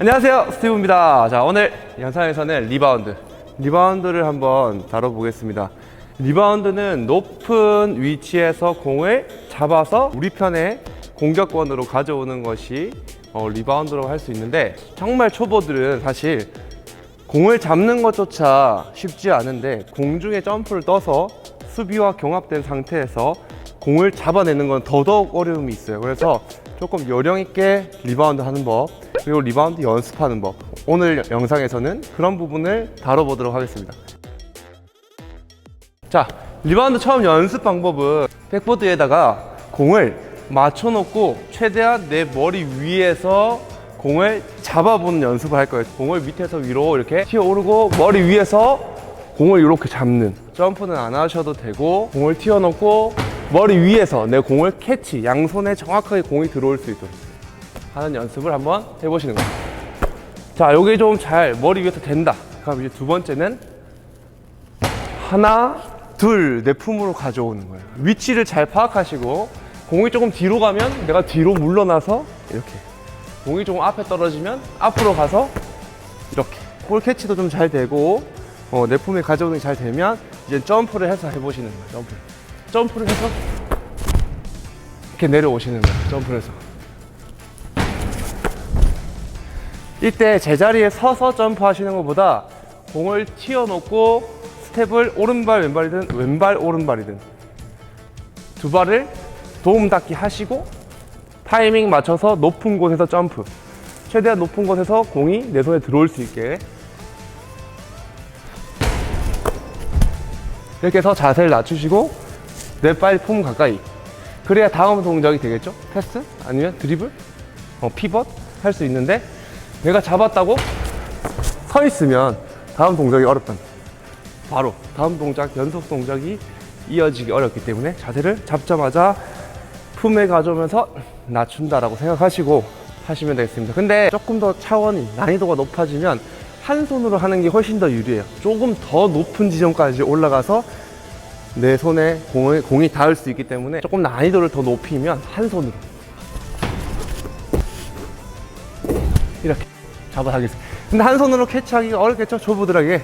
안녕하세요 스티브입니다. 자 오늘 영상에서는 리바운드. 리바운드를 한번 다뤄보겠습니다. 리바운드는 높은 위치에서 공을 잡아서 우리 편의 공격권으로 가져오는 것이 어, 리바운드라고 할 수 있는데 정말 초보들은 사실 공을 잡는 것조차 쉽지 않은데 공중에 점프를 떠서 수비와 경합된 상태에서 공을 잡아내는 건 더더욱 어려움이 있어요. 그래서 조금 요령 있게 리바운드 하는 법, 그리고 리바운드 연습하는 법. 오늘 영상에서는 그런 부분을 다뤄보도록 하겠습니다. 자, 리바운드 처음 연습 방법은 백보드에다가 공을 맞춰놓고 최대한 내 머리 위에서 공을 잡아보는 연습을 할 거예요. 공을 밑에서 위로 이렇게 튀어오르고 머리 위에서 공을 이렇게 잡는 점프는 안 하셔도 되고 공을 튀어놓고 머리 위에서 내 공을 캐치 양손에 정확하게 공이 들어올 수 있도록 하는 연습을 한번 해보시는 거예요. 자, 요게 좀 잘 머리 위에서 된다. 그럼 이제 두 번째는 하나, 둘, 내 품으로 가져오는 거예요. 위치를 잘 파악하시고 공이 조금 뒤로 가면 내가 뒤로 물러나서 이렇게 공이 조금 앞에 떨어지면 앞으로 가서 이렇게 볼 캐치도 좀 잘 되고 어, 내 품에 가져오는 게 잘 되면 이제 점프를 해서 해보시는 거예요. 점프. 점프를 해서 이렇게 내려오시는 거예요. 점프를 해서. 이때 제자리에 서서 점프하시는 것보다 공을 튀어놓고 스텝을 오른발 왼발이든 왼발 오른발이든 두 발을 도움 닫기 하시고 타이밍 맞춰서 높은 곳에서 점프. 최대한 높은 곳에서 공이 내 손에 들어올 수 있게. 이렇게 해서 자세를 낮추시고 내발품 가까이. 그래야 다음 동작이 되겠죠? 패스 아니면 드리블? 어, 피벗? 할 수 있는데 내가 잡았다고 서 있으면 다음 동작이 어렵다 바로 다음 동작 연속 동작이 이어지기 어렵기 때문에 자세를 잡자마자 품에 가져오면서 낮춘다라고 생각하시고 하시면 되겠습니다. 근데 조금 더 차원이 난이도가 높아지면 한 손으로 하는 게 훨씬 더 유리해요. 조금 더 높은 지점까지 올라가서 내 손에 공을, 공이 닿을 수 있기 때문에 조금 난이도를 더 높이면 한 손으로 이렇게 잡아하겠습니다. 근데 한 손으로 캐치하기가 어렵겠죠? 초보들에게.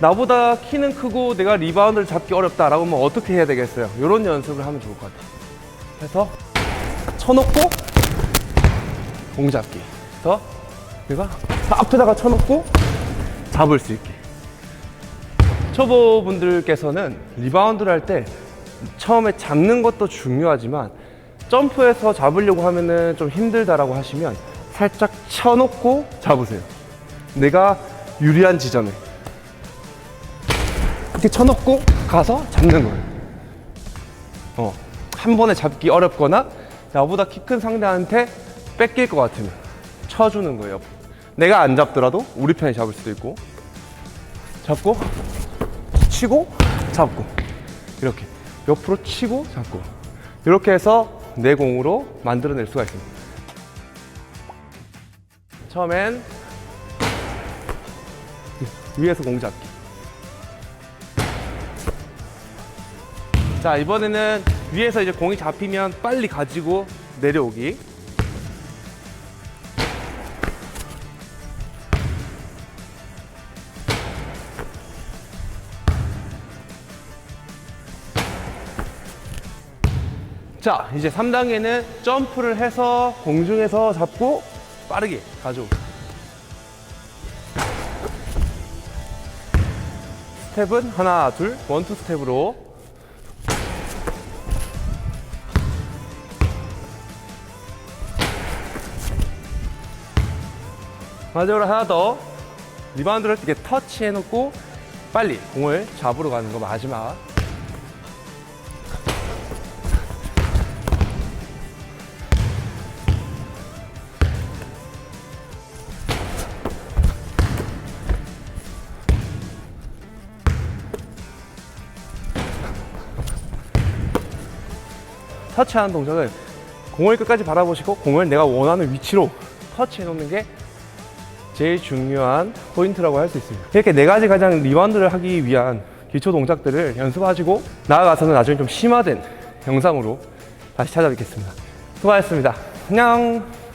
나보다 키는 크고 내가 리바운드를 잡기 어렵다라고 하면 어떻게 해야 되겠어요? 이런 연습을 하면 좋을 것 같아요. 해서 쳐놓고 공 잡기. 그래서 내가 앞에다가 쳐놓고 잡을 수 있게. 초보분들께서는 리바운드를 할 때 처음에 잡는 것도 중요하지만 점프해서 잡으려고 하면은 좀 힘들다라고 하시면 살짝 쳐놓고 잡으세요. 내가 유리한 지점에 이렇게 쳐놓고 가서 잡는 거예요. 어, 한 번에 잡기 어렵거나 나보다 키 큰 상대한테 뺏길 것 같으면 쳐주는 거예요. 내가 안 잡더라도 우리 편이 잡을 수도 있고 잡고 치고 잡고 이렇게 옆으로 치고 잡고 이렇게 해서 내 공으로 만들어낼 수가 있습니다. 처음엔 위에서 공 잡기. 자 이번에는 위에서 이제 공이 잡히면 빨리 가지고 내려오기. 자 이제 3단계는 점프를 해서 공중에서 잡고 빠르게 가져오기. 스텝은 하나 둘 원투 스텝으로. 마지막으로 하나 더. 리바운드를 이렇게 터치해 놓고 빨리 공을 잡으러 가는 거 마지막 터치하는 동작은 공을 끝까지 바라보시고 공을 내가 원하는 위치로 터치해 놓는 게 제일 중요한 포인트라고 할 수 있습니다. 이렇게 네 가지 가장 리바운드를 하기 위한 기초 동작들을 연습하시고 나아가서는 나중에 좀 심화된 영상으로 다시 찾아뵙겠습니다. 수고하셨습니다. 안녕.